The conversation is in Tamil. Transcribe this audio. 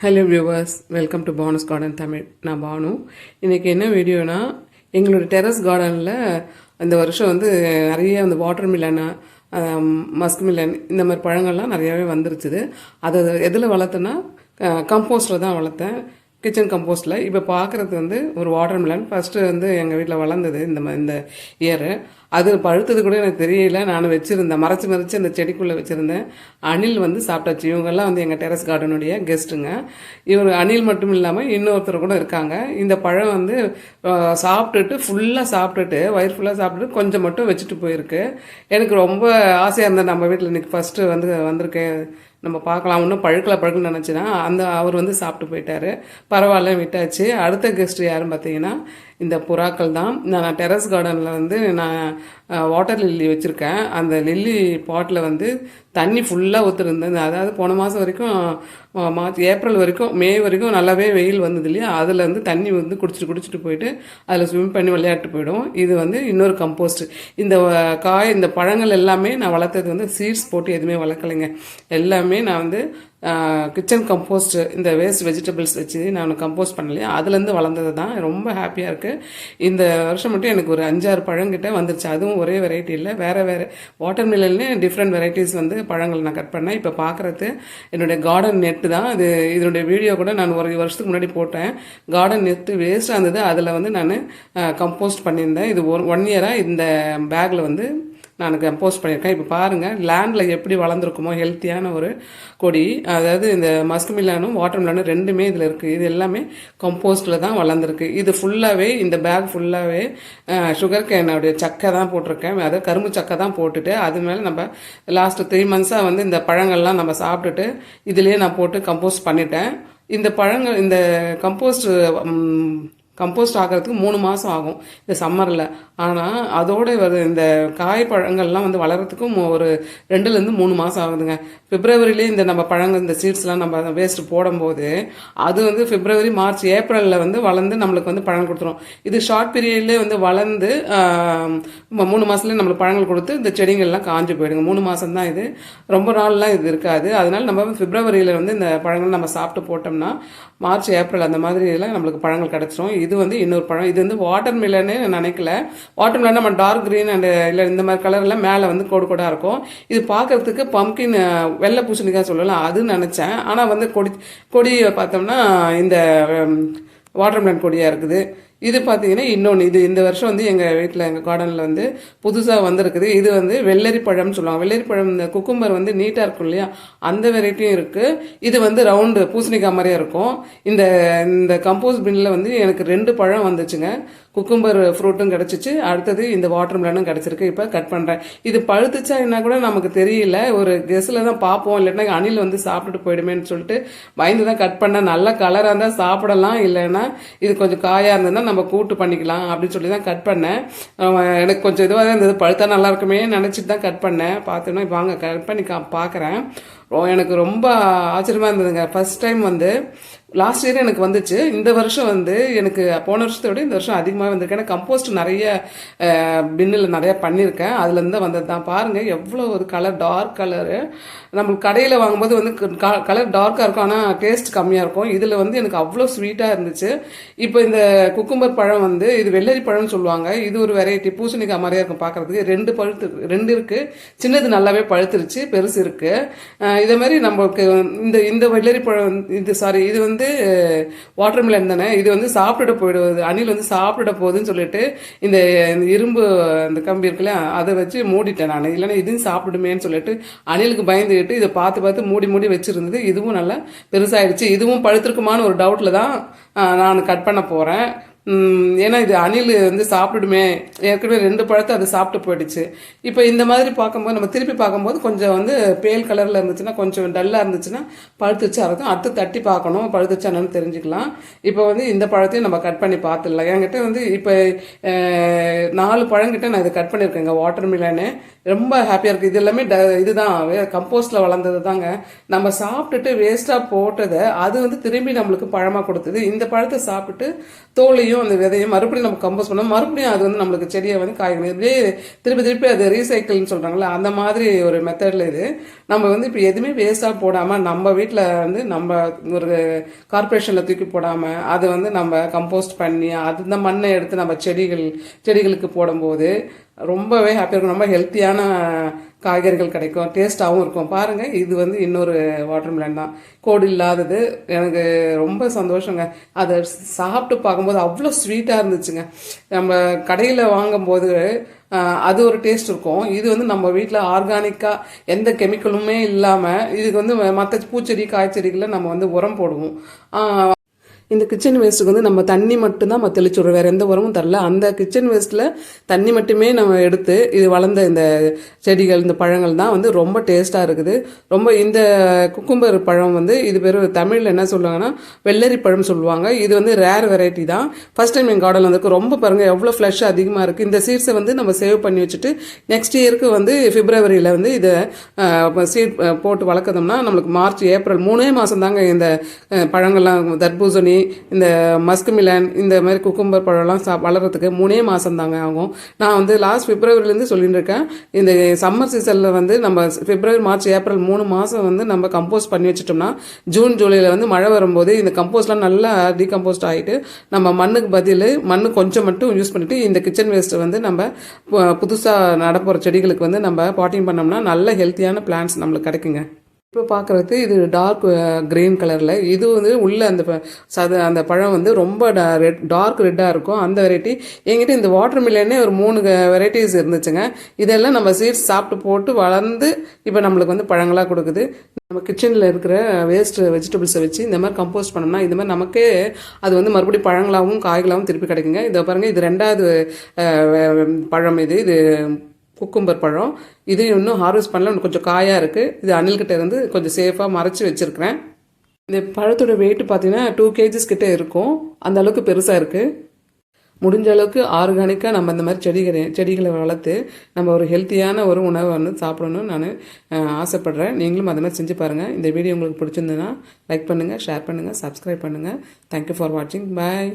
Hello viewers welcome to Banu's garden Tamil நான் பானு. இன்றைக்கி என்ன வீடியோனா எங்களோட டெரஸ் கார்டனில் இந்த வருஷம் வந்து நிறைய அந்த வாட்டர் மில்லனு மஸ்க் மில்லன் இந்த மாதிரி பழங்கள்லாம் நிறையாவே வந்துருச்சுது. அதை எதில் வளர்த்தேன்னா கம்போஸ்டில் தான் வளர்த்தேன். கிச்சன் கம்போஸ்டில் இப்போ பார்க்குறது வந்து ஒரு வாட்டர் மிலன் ஃபஸ்ட்டு வந்து எங்கள் வீட்டில் வளர்ந்தது இந்த இந்த இயரு அது பழுத்தது கூட எனக்கு தெரியல. நான் வச்சுருந்தேன். மறைச்சு மறைச்சு அந்த செடிக்குள்ளே வச்சுருந்தேன். அணில் வந்து சாப்பிட்டாச்சு. இவங்கெல்லாம் வந்து எங்கள் டெரஸ் கார்டனுடைய கெஸ்ட்டுங்க. இவர் அணில் மட்டும் இல்லாமல் இன்னொருத்தர் கூட இருக்காங்க. இந்த பழம் வந்து சாப்பிட்டுட்டு ஃபுல்லாக சாப்பிட்டுட்டு வயிறு ஃபுல்லாக சாப்பிட்டுட்டு கொஞ்சம் மட்டும் வச்சுட்டு போயிருக்கு. எனக்கு ரொம்ப ஆசையாக இருந்தேன் நம்ம வீட்டில் இன்றைக்கி ஃபஸ்ட்டு வந்து வந்திருக்கேன் நம்ம பார்க்கலாம். இன்னும் பழுக்கல பழுக்கணும்னு நினச்சினா அந்த அவர் வந்து சாப்பிட்டு போயிட்டாரு. பரவாயில்ல விட்டாச்சு. அடுத்த கெஸ்ட் யாருன்னு பார்த்தீங்கன்னா இந்த புறாக்கள் தான். நான் டெரஸ் கார்டனில் வந்து நான் வாட்டர் லில்லி வச்சுருக்கேன். அந்த லில்லி பாட்டில் வந்து தண்ணி ஃபுல்லாக ஊற்றுருந்தது அதாவது போன மாதம் வரைக்கும் மார்ச் ஏப்ரல் வரைக்கும் மே வரைக்கும் நல்லாவே வெயில் வந்தது இல்லையா? அதில் வந்து தண்ணி வந்து குடிச்சிட்டு குடிச்சிட்டு போயிட்டு அதில் ஸ்விம் பண்ணி விளையாட்டு போயிடும். இது வந்து இன்னொரு கம்போஸ்ட் இந்த காய் இந்த பழங்கள் எல்லாமே நான் வளர்த்தது வந்து சீட்ஸ் போட்டு எதுவுமே வளர்க்கலைங்க. எல்லாமே நான் வந்து கிச்சன் கம்போஸ்ட்டு இந்த வேஸ்ட் வெஜிடபிள்ஸ் வச்சு நான் கம்போஸ்ட் பண்ணலையா? அதுலேருந்து வளர்ந்தது தான். ரொம்ப ஹாப்பியாக இருக்குது இந்த வருஷம் மட்டும் எனக்கு ஒரு அஞ்சாறு பழங்கிட்ட வந்துருச்சு. அதுவும் ஒரே வெரைட்டி இல்லை. வேறு வேறு வாட்டர் மில்லன்லேயே டிஃப்ரெண்ட் வெரைட்டிஸ் வந்து பழங்கள் நான் கட் பண்ணேன். இப்போ பார்க்குறது என்னுடைய கார்டன் நெட்டு தான். இது இதனுடைய வீடியோ கூட நான் ஒரு வருஷத்துக்கு முன்னாடி போட்டேன். கார்டன் நெட்டு வேஸ்ட்டாக இருந்தது. அதில் வந்து நான் கம்போஸ்ட் பண்ணியிருந்தேன். இது ஒரு ஒன் இயராக இந்த பேக்கில் வந்து நான் கம்போஸ் பண்ணியிருக்கேன். இப்போ பாருங்கள் லேண்டில் எப்படி வளர்ந்துருக்குமோ ஹெல்த்தியான ஒரு கொடி அதாவது இந்த மஸ்க் மில்லானும் வாட்டர் மில்லானும் ரெண்டுமே இதில் இருக்குது இது எல்லாமே கம்போஸ்டில் தான் வளர்ந்துருக்கு. இது ஃபுல்லாகவே இந்த பேக் ஃபுல்லாகவே சுகர் கேனுடைய சக்கை தான் போட்டிருக்கேன். அதாவது கரும்பு சக்கை தான் போட்டுட்டு அது மேலே நம்ம லாஸ்ட்டு த்ரீ மந்த்ஸாக வந்து இந்த பழங்கள்லாம் நம்ம சாப்பிட்டுட்டு இதுலேயே நான் போட்டு கம்போஸ்ட் பண்ணிட்டேன். இந்த பழங்கள் இந்த கம்போஸ்ட் கம்போஸ்ட் ஆகிறதுக்கு மூணு மாதம் ஆகும் இந்த சம்மரில் ஆனால் அதோட வர இந்த காய் பழங்கள்லாம் வந்து வளர்கிறதுக்கும் ஒரு ரெண்டுலேருந்து மூணு மாதம் ஆகுதுங்க. பிப்ரவரிலேயே இந்த நம்ம பழங்கள் இந்த சீட்ஸ்லாம் நம்ம வேஸ்ட் போடும்போது அது வந்து பிப்ரவரி மார்ச் ஏப்ரலில் வந்து வளர்ந்து நம்மளுக்கு வந்து பழம் கொடுத்துரும். இது ஷார்ட் பீரியட்லேயே வந்து வளர்ந்து மூணு மாதத்துலேயே நம்மளுக்கு பழங்கள் கொடுத்து இந்த செடிங்கள்லாம் காஞ்சு போயிடுங்க. மூணு மாதம் தான் இது. ரொம்ப நாள்லாம் இது இருக்காது. அதனால் நம்ம பிப்ரவரியில் வந்து இந்த பழங்கள் நம்ம சாப்பிட்டு போட்டோம்னா மார்ச் ஏப்ரல் அந்த மாதிரி நம்மளுக்கு பழங்கள் கிடச்சிரும். இது வந்து இன்னொரு பழம். இது வந்து வாட்டர் மில்லன்னு நினைக்கல. வாட்டர் மில்லன் நம்ம டார்க் க்ரீன் அண்ட் இல்லை இந்த மாதிரி கலர்லாம் மேலே வந்து கோடு கோடாக இருக்கும். இது பார்க்கறதுக்கு பம்கின் வெள்ளை பூசணிக்காய் சொல்லலாம். அது நினச்சேன். ஆனால் வந்து கொடி கொடியை பார்த்தோம்னா இந்த வாட்டர் மிலன் கொடியாக இருக்குது. இது பார்த்தீங்கன்னா இன்னொன்று இது இந்த வருஷம் வந்து எங்கள் வீட்டில் எங்கள் கார்டனில் வந்து புதுசாக வந்திருக்குது. இது வந்து வெள்ளரி பழம்னு சொல்லுவாங்க. வெள்ளரி பழம் இந்த குக்கும்பர் வந்து நீட்டாக இருக்கும் இல்லையா? அந்த வெரைட்டியும் இருக்குது இது வந்து ரவுண்டு பூசணிக்காய் மாதிரியே இருக்கும். இந்த இந்த கம்போஸ் பின்னில் வந்து எனக்கு ரெண்டு பழம் வந்துச்சுங்க. குக்கும்பர் ஃப்ரூட்டும் கிடச்சிச்சு. அடுத்தது இந்த வாட்டர் மிலனும் கிடச்சிருக்கு. இப்போ கட் பண்ணுறேன் இது பழுத்துச்சா என்ன கூட நமக்கு தெரியல. ஒரு கெஸில் தான் பார்ப்போம். இல்லைன்னா அணில் வந்து சாப்பிட்டுட்டு போயிடுமேன்னு சொல்லிட்டு பயந்து தான் கட் பண்ணேன். நல்ல கலராக இருந்தால் சாப்பிடலாம். இல்லைன்னா இது கொஞ்சம் காயாக இருந்ததுன்னா நம்ம கூட்டு பண்ணிக்கலாம் அப்படின்னு சொல்லி தான் கட் பண்ணேன். எனக்கு கொஞ்சம் இதுவாக தான் இருந்தது. பழுத்தா நல்லா இருக்குமே நினச்சிட்டு தான் கட் பண்ணேன். பார்த்தோன்னா வாங்க கட் பண்ணி கா பார்க்குறேன். எனக்கு ரொம்ப ஆச்சரியமாக இருந்ததுங்க. ஃபர்ஸ்ட் டைம் வந்து லாஸ்ட் இயர் எனக்கு வந்துச்சு. இந்த வருஷம் வந்து எனக்கு போன வருஷத்தை விட இந்த வருஷம் அதிகமாக வந்திருக்கு. ஏன்னா கம்போஸ்ட் நிறைய பின்னில் நிறைய பண்ணியிருக்கேன். அதுலேருந்து வந்தது தான். பாருங்கள் எவ்வளோ ஒரு கலர் டார்க் கலரு நம்மளுக்கு கடையில் வாங்கும்போது வந்து கலர் டார்க்காக இருக்கும். ஆனால் டேஸ்ட் கம்மியாக இருக்கும். இதில் வந்து எனக்கு அவ்வளோ ஸ்வீட்டாக இருந்துச்சு. இப்போ இந்த குக்கும்பர் பழம் வந்து இது வெள்ளரி பழம்னு சொல்லுவாங்க. இது ஒரு வெரைட்டி பூசணிக்காய் மாதிரியாக இருக்கும் பார்க்கறதுக்கு ரெண்டு பழுத்து ரெண்டு இருக்குது சின்னது நல்லாவே பழுத்துருச்சு. பெருசு இருக்குது இதே மாதிரி நம்மளுக்கு இந்த இந்த வெள்ளரி பழம் இது சாரி இது வந்து வாட்டர் மிலன் தானே? இது வந்து சாப்பிட போயிடுவது. அணில் வந்து சாப்பிட போகுதுன்னு சொல்லிட்டு இந்த இரும்பு அந்த கம்பி இருக்குல்ல அதை வச்சு மூடிட்டேன் நான். இல்லைன்னா இதுவும் சாப்பிடுமேன்னு சொல்லிட்டு அணிலுக்கு பயந்துக்கிட்டு இதை பார்த்து பார்த்து மூடி மூடி வச்சுருந்தது. இதுவும் நல்லா பெருசாகிடுச்சு இதுவும் பழுத்திருக்குமான்னு ஒரு டவுட்டில் தான் நான் கட் பண்ண போகிறேன் ஏன்னா இது அணில் வந்து சாப்பிடுமே. ஏற்கனவே ரெண்டு பழத்தை அது சாப்பிட்டு போயிடுச்சு. இப்போ இந்த மாதிரி பார்க்கும்போது நம்ம திருப்பி பார்க்கும்போது கொஞ்சம் வந்து பேல் கலரில் இருந்துச்சுன்னா கொஞ்சம் டல்லாக இருந்துச்சுன்னா பழுத்துச்சா இருக்கும் அடுத்து தட்டி பார்க்கணும் பழுத்துச்சா என்னன்னு தெரிஞ்சுக்கலாம். இப்போ வந்து இந்த பழத்தையும் நம்ம கட் பண்ணி பார்த்துடலாம். என்கிட்ட வந்து இப்போ நாலு பழங்கிட்ட நான் இதை கட் பண்ணியிருக்கேங்க. வாட்டர் மிலனு ரொம்ப ஹாப்பியாக இருக்குது இது எல்லாமே ட இதுதான். கம்போஸ்டில் வளர்ந்தது தாங்க. நம்ம சாப்பிட்டுட்டு வேஸ்ட்டாக போட்டதை அது வந்து திரும்பி நம்மளுக்கு பழமாக கொடுத்தது. இந்த பழத்தை சாப்பிட்டு தோலையும் மறுபடியும் அந்த விதையை மறுபடியும் நம்ம கம்போஸ் பண்ணோம் மறுபடியும் அது வந்து நம்மளுக்கு செடியை வந்து காய்க்கணும் இப்படியே திருப்பி திருப்பி அது ரீசைக்கிள்னு சொல்கிறாங்களே அந்த மாதிரி ஒரு மெத்தடில் இது. நம்ம வந்து இப்போ எதுவுமே வேஸ்ட்டாக போடாமல் நம்ம வீட்டில் வந்து நம்ம ஒரு கார்ப்பரேஷனில் தூக்கி போடாமல் அதை வந்து நம்ம கம்போஸ்ட் பண்ணி அந்த மண்ணை எடுத்து நம்ம செடிகள் செடிகளுக்கு போடும்போது ரொம்பவே ஹாப்பியாக இருக்கும். ரொம்ப ஹெல்த்தியான காய்கறிகள் கிடைக்கும். டேஸ்ட்டாகவும் இருக்கும். பாருங்கள் இது வந்து இன்னொரு வாட்டர் மிலன் தான். கோடு இல்லாதது. எனக்கு ரொம்ப சந்தோஷங்க. அதை சாப்பிட்டு பார்க்கும்போது அவ்வளோ ஸ்வீட்டாக இருந்துச்சுங்க. நம்ம கடையில் வாங்கும்போது அது ஒரு டேஸ்ட் இருக்கும். இது வந்து நம்ம வீட்டில் ஆர்கானிக்காக எந்த கெமிக்கலுமே இல்லாமல் இதுக்கு வந்து மற்ற பூச்செடி காய்ச்செடிகளில் நம்ம வந்து உரம் போடுவோம். இந்த கிச்சன் வேஸ்ட்டுக்கு வந்து நம்ம தண்ணி மட்டும்தான் நம்ம தெளிச்சு விடுறோம். வேறு எந்த உரமும் தரல. அந்த கிச்சன் வேஸ்ட்டில் தண்ணி மட்டுமே நம்ம எடுத்து இது வளர்ந்த இந்த செடிகள் இந்த பழங்கள் தான் வந்து ரொம்ப டேஸ்ட்டாக இருக்குது. ரொம்ப இந்த குக்கும்பர் பழம் வந்து இது பேர் தமிழில் என்ன சொல்லுவாங்கன்னா வெள்ளரி பழம் சொல்லுவாங்க. இது வந்து ரேர் வெரைட்டி தான். ஃபஸ்ட் டைம் எங்கள் கார்டன் வந்து ரொம்ப பாருங்கள் எவ்வளோ ஃப்ளஷ் அதிகமாக இருக்குது இந்த சீட்ஸை வந்து நம்ம சேவ் பண்ணி வச்சுட்டு நெக்ஸ்ட் இயருக்கு வந்து பிப்ரவரியில் வந்து இதை சீட் போட்டு வளர்க்குறோம்னா நம்மளுக்கு மார்ச் ஏப்ரல் மூணே மாதம் தாங்க இந்த பழங்கள்லாம் தர்பூசணி இந்த மஸ்க் மிலன் இந்த மாதிரி குக்கும்பர் பழம்லாம் சா வளர்கிறதுக்கு மூணே மாதம் தாங்க ஆகும். நான் வந்து லாஸ்ட் பிப்ரவரிலேருந்து சொல்லிட்டு இருக்கேன் இந்த சம்மர் சீசனில் வந்து நம்ம பிப்ரவரி மார்ச் ஏப்ரல் மூணு மாதம் வந்து நம்ம கம்போஸ் பண்ணி வச்சிட்டோம்னா ஜூன் ஜூலையில் வந்து மழை வரும்போது இந்த கம்போஸ்ட்லாம் நல்லா டீகம்போஸ்ட் ஆகிட்டு நம்ம மண்ணுக்கு பதில் மண்ணு கொஞ்சம் மட்டும் யூஸ் பண்ணிவிட்டு இந்த கிச்சன் வேஸ்ட்டை வந்து நம்ம புதுசாக நடப்போகிற செடிகளுக்கு வந்து நம்ம பாட்டிங் பண்ணோம்னா நல்ல ஹெல்த்தியான பிளான்ஸ் நம்மளுக்கு கிடைக்குங்க. இப்போ பார்க்குறது இது டார்க் கிரீன் கலரில் இது வந்து உள்ளே அந்த சத அந்த பழம் வந்து ரொம்ப ரெட் டார்க் ரெட்டாக இருக்கும். அந்த வெரைட்டி எங்கிட்ட இந்த வாட்டர் மில்லனே ஒரு மூணு வெரைட்டிஸ் இருந்துச்சுங்க. இதெல்லாம் நம்ம சீட்ஸ் சாப்பிட்டு போட்டு வளர்ந்து இப்போ நம்மளுக்கு வந்து பழங்களாக கொடுக்குது. நம்ம கிச்சனில் இருக்கிற வேஸ்ட் வெஜிடபிள்ஸை வச்சு இந்த மாதிரி கம்போஸ்ட் பண்ணோம்னா இந்த மாதிரி நமக்கே அது வந்து மறுபடியும் பழங்களாகவும் காய்களாகவும் திருப்பி கிடைக்குங்க. இதை பாருங்கள் இது ரெண்டாவது பழம் இது. இது குக்கும்பர் பழம். இது இன்னும் ஹார்வெஸ்ட் பண்ணல. இன்னும் கொஞ்சம் காயாக இருக்குது இது அணில்கிட்ட இருந்து கொஞ்சம் சேஃபாக மறைச்சி வச்சுருக்கிறேன். இந்த பழத்தோட வெயிட் பார்த்தீங்கன்னா டூ கேஜிஸ் கிட்டே இருக்கும். அந்த அளவுக்கு பெருசாக இருக்குது முடிஞ்ச அளவுக்கு ஆர்கானிக்காக நம்ம இந்த மாதிரி செடிகளை செடிகளை வளர்த்து நம்ம ஒரு ஹெல்த்தியான ஒரு உணவை வந்து சாப்பிடணும்னு நான் ஆசைப்பட்றேன். நீங்களும் அதை மாதிரி செஞ்சு பாருங்கள் இந்த வீடியோ உங்களுக்கு பிடிச்சிருந்ததுன்னா லைக் பண்ணுங்கள் ஷேர் பண்ணுங்கள் சப்ஸ்கிரைப் பண்ணுங்கள் தேங்க்யூ ஃபார் வாட்சிங் பாய்